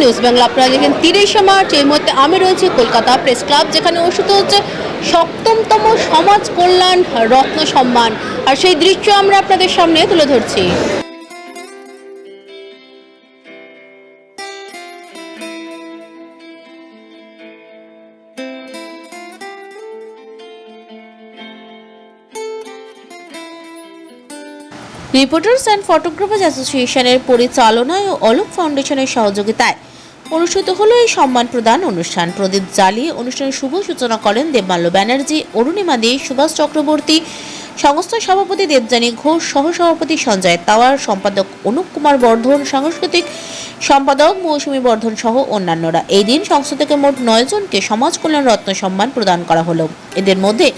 News আপনারা তিরিশে March. এই মুহূর্তে আমি রয়েছি কলকাতা যেখানে হচ্ছে সপ্তমতম সমাজ কল্যাণ রত্ন সম্মান। আর সেই দৃশ্য আমরা আপনাদের সামনে তুলে ধরছি। রিপোর্টার্স অ্যান্ড ফটোগ্রাফার্স অ্যাসোসিয়েশনের পরিচালনায় ও অলোক ফাউন্ডেশনের সহযোগিতায় অনুষ্ঠিত হলো এই সম্মান প্রদান অনুষ্ঠান। প্রদীপ জ্বালিয়ে অনুষ্ঠানের শুভ সূচনা করেন দেবমাল্য ব্যানার্জি, অরুণিমা দে, সুভাষ চক্রবর্তী, সংস্থা সভাপতি দেবযানী ঘোষ, সহসভাপতি সঞ্জয় তাওয়ার, সম্পাদক অনুপ কুমার বর্ধন, সাংস্কৃতিক সম্পাদক মৌসুমী বর্ধন সহ অন্যান্যরা। এই দিন সংস্থা থেকে মোট নয় জনকে সমাজ কল্যাণ রত্ন সম্মান প্রদান করা হলো। এদের মধ্যে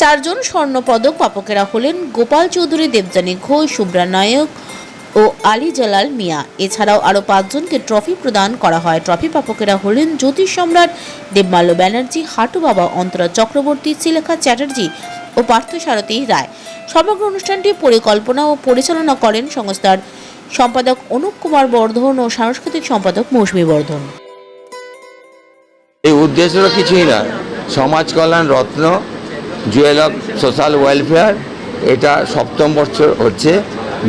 চারজন স্বর্ণপদক প্রাপকেরা হলেন গোপাল চৌধুরী, দেবযানী ঘোষ, শুভ্রা নায়ক ও আলী জালাল মিয়া। এছাড়াও আরও পাঁচজনকে ট্রফি প্রদান করা হয়। ট্রফি প্রাপকেরা হলেন জ্যোতিষ সম্রাট দেবমাল্য ব্যানার্জি, হাটু বাবা অন্তরা চক্রবর্তী, শ্রীলেখা চ্যাটার্জি ও পার্থসারথী রায়। সমগ্র অনুষ্ঠানটি পরিকল্পনা ও পরিচালনা করেন সংস্থার সম্পাদক অনুপ কুমার বর্ধন ও সাংস্কৃতিক সম্পাদক মৌসুমী বর্ধন। এই উদ্দেশ্য কিছুই না। সমাজ কল্যাণ রত্ন জুয়েল অফ সোশ্যাল ওয়েলফেয়ার, এটা সপ্তম বছর হচ্ছে।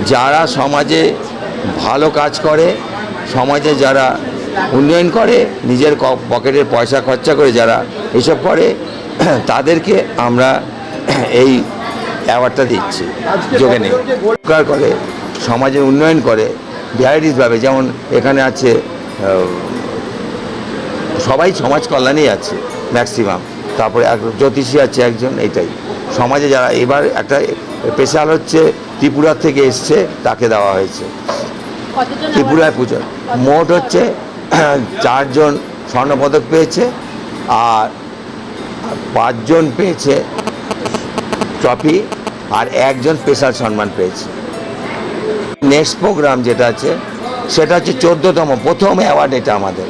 যারা সমাজে ভালো কাজ করে, সমাজে যারা উন্নয়ন করে, নিজের পকেটের পয়সা খরচা করে যারা এসব করে, তাদেরকে আমরা এই অ্যাওয়ার্ডটা দিচ্ছি। যোগে নেই। করে সমাজের উন্নয়ন করে, ভ্যারাইটিসভাবে, যেমন এখানে আছে সবাই সমাজ কল্যাণেই আছে ম্যাক্সিমাম তারপরে এক জ্যোতিষী আছে একজন এইটাই সমাজে যারা এবার একটা স্পেশাল হচ্ছে ত্রিপুরা থেকে এসছে তাকে দেওয়া হয়েছে। ত্রিপুরায় পুজো। মোট হচ্ছে চারজন স্বর্ণপদক পেয়েছে আর পাঁচজন পেয়েছে ট্রফি আর একজন স্পেশাল সম্মান পেয়েছে। নেক্সট প্রোগ্রাম যেটা আছে সেটা হচ্ছে চোদ্দোতম প্রথম অ্যাওয়ার্ড এটা আমাদের।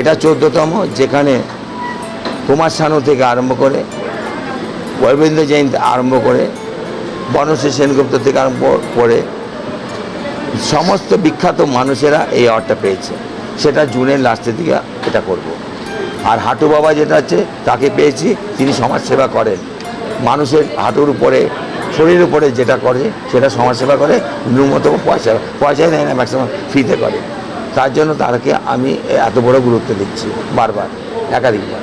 এটা চোদ্দোতম যেখানে কুমার শানু থেকে আরম্ভ করে, অরবিন্দ জৈন আরম্ভ করে, বনশ্রী সেনগুপ্ত থেকে আরম্ভ করে, সমস্ত বিখ্যাত মানুষেরা এই অ্যাওয়ার্ডটা পেয়েছে। সেটা জুনের লাস্টের দিকে এটা করব। আর হাঁটু বাবা যেটা আছে, তাকে পেয়েছি, তিনি সমাজসেবা করেন। মানুষের হাঁটুর উপরে, শরীরের উপরে যেটা করে, সেটা সমাজসেবা করে, ন্যূনতম পয়সা, পয়সাই নেয় না ম্যাক্সিমাম ফ্রিতে করে। তার জন্য তাকে আমি এত বড় গুরুত্ব দিচ্ছি, বারবার, একাধিকবার।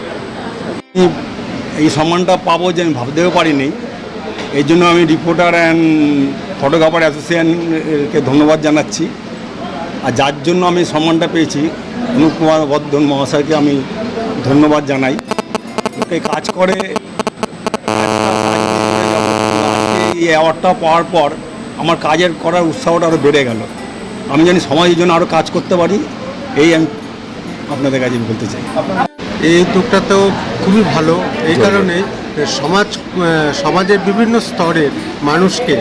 এই সম্মানটা পাবো যে আমি ভাবতেও পারিনি। এই জন্য আমি রিপোর্টার অ্যান্ড ফটোগ্রাফার অ্যাসোসিয়েশনকে ধন্যবাদ জানাচ্ছি। আর যার জন্য আমি সম্মানটা পেয়েছি, অনুপ কুমার বর্ধন মহাশয়কে আমি ধন্যবাদ জানাই। ওকে কাজ করে এই অ্যাওয়ার্ডটা পাওয়ার পর আমার কাজের করার উৎসাহটা আরও বেড়ে গেল। আমি জানি সমাজের জন্য আরও কাজ করতে পারি, এই আমি আপনাদের কাছে বলতে চাই। এই উদ্যোগটা তো খুবই ভালো। এই কারণে সমাজ সমাজের বিভিন্ন স্তরের মানুষকে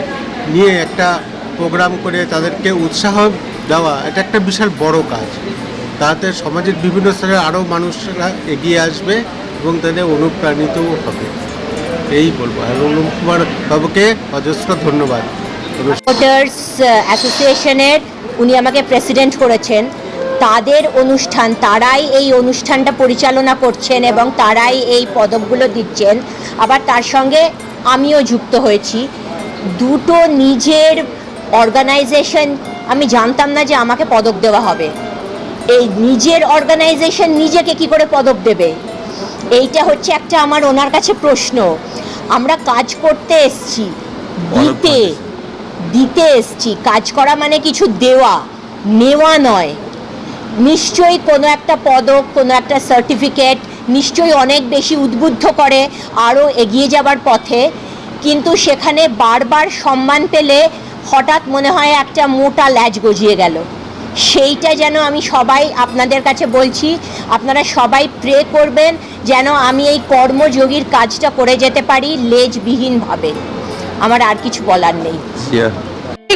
নিয়ে একটা প্রোগ্রাম করে তাদেরকে উৎসাহ দেওয়া এটা একটা বিশাল বড় কাজ। তাতে সমাজের বিভিন্ন স্তরে আরও মানুষরা এগিয়ে আসবে এবং তাদের অনুপ্রাণিতও হবে। এই বলব। আর অনুপ কুমার বাবুকে অজস্র ধন্যবাদ। ভোটার্স অ্যাসোসিয়েশনের উনি আমাকে প্রেসিডেন্ট করেছেন। তাদের অনুষ্ঠান তারাই এই অনুষ্ঠানটা পরিচালনা করছেন এবং তারাই এই পদকগুলো দিচ্ছেন। আবার তার সঙ্গে আমিও যুক্ত হয়েছি। দুটো নিজের অর্গানাইজেশন আমি জানতাম না যে আমাকে পদক দেওয়া হবে। এই নিজের অর্গানাইজেশন নিজেকে কি করে পদক দেবে? এইটা হচ্ছে একটা আমার ওনার কাছে প্রশ্ন। আমরা কাজ করতে এসছি দিতে দিতে এসছি। কাজ করা মানে কিছু দেওয়া নেওয়া নয়। নিশ্চয়ই কোনো একটা পদক, কোনো একটা সার্টিফিকেট নিশ্চয়ই অনেক বেশি উদ্বুদ্ধ করে আরও এগিয়ে যাবার পথে। কিন্তু সেখানে বারবার সম্মান পেলে হঠাৎ মনে হয় একটা মোটা ল্যাজ গজিয়ে গেল। সেইটা যেন আমি সবাই আপনাদের কাছে বলছি, আপনারা সবাই প্রে করবেন যেন আমি এই কর্মযোগীর কাজটা করে যেতে পারি লেজবিহীনভাবে। আমার আর কিছু বলার নেই।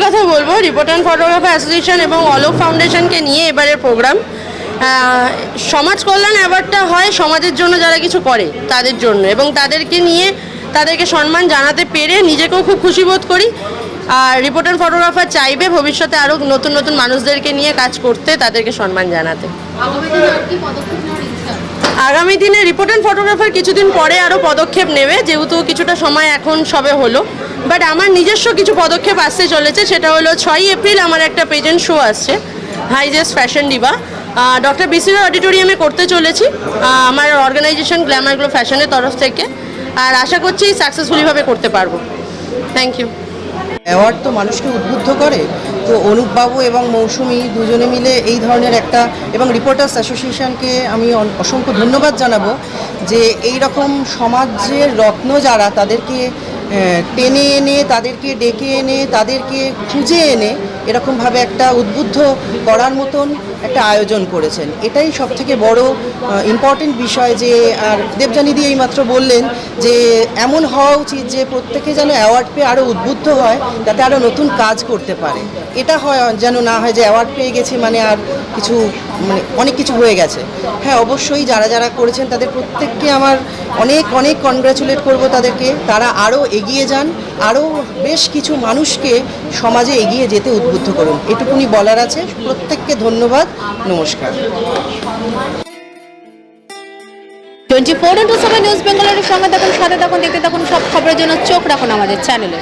কথা বলব। রিপোর্টার ফটোগ্রাফার অ্যাসোসিয়েশন এবং অলোক ফাউন্ডেশনকে নিয়ে এবারের প্রোগ্রাম সমাজ কল্যাণ অ্যাওয়ার্ডটা হয় সমাজের জন্য যারা কিছু করে, তাদের জন্য। এবং তাদেরকে নিয়ে তাদেরকে সম্মান জানাতে পেরে নিজেকেও খুব খুশি বোধ করি। আর রিপোর্টার ফটোগ্রাফার চাইবে ভবিষ্যতে আরও নতুন নতুন মানুষদেরকে নিয়ে কাজ করতে, তাদেরকে সম্মান জানাতে। আগামী দিনে রিপোর্টার ফটোগ্রাফার কিছুদিন পরে আরও পদক্ষেপ নেবে, যেহেতু কিছুটা সময় এখন সবে হলো। বাট আমার নিজস্ব কিছু পদক্ষেপ আসতে চলেছে, সেটা হলো ছয়ই এপ্রিল আমার একটা পেজেন্ট শো আসছে হাইজেস্ট ফ্যাশন ডিবা ডক্টর বিসির অডিটোরিয়ামে করতে চলেছি আমার অর্গানাইজেশন গ্ল্যামার গ্লো ফ্যাশনের তরফ থেকে। আর আশা করছি সাকসেসফুলিভাবে করতে পারব। থ্যাংক ইউ অ্যাওয়ার্ড তো মানুষকে উদ্বুদ্ধ করে তো অনুপবাবু এবং মৌসুমি দুজনে মিলে এই ধরনের একটা এবং রিপোর্টার্স অ্যাসোসিয়েশনকে আমি অসংখ্য ধন্যবাদ জানাব যে এই রকম সমাজের রত্ন যারা তাদেরকে টেনে এনে, তাদেরকে ডেকে এনে, তাদেরকে খুঁজে এনে এরকমভাবে একটা উদ্বুদ্ধ করার মতন একটা আয়োজন করেছেন। এটাই সব থেকে বড় ইম্পর্টেন্ট বিষয় যে, আর দেবজানিদি এইমাত্র বললেন যে, এমন হওয়া উচিত যে, প্রত্যেকে যেন অ্যাওয়ার্ড পেয়ে আরও উদ্বুদ্ধ হয়, যাতে আরও নতুন কাজ করতে পারে। এটা হয়, যেন না হয় যে অ্যাওয়ার্ড পেয়ে গেছি মানে আর কিছু মানে অনেক কিছু হয়ে গেছে। হ্যাঁ অবশ্যই যারা যারা করেছেন, তাদের প্রত্যেককে আমার অনেক অনেক কনগ্রাচুলেট করব তাদেরকে। তারা আরও এগিয়ে যান। আরও বেশ কিছু মানুষকে সমাজে এগিয়ে যেতে উদ্বুদ্ধ করুন। এটুকুনি বলার আছে। প্রত্যেককে ধন্যবাদ। নমস্কার। Twenty four into seven news বেঙ্গলের সঙ্গে থাকুন, সাথে থাকুন, দেখতে থাকুন সব খবরের জন্য চোখ রাখুন আমাদের চ্যানেলে।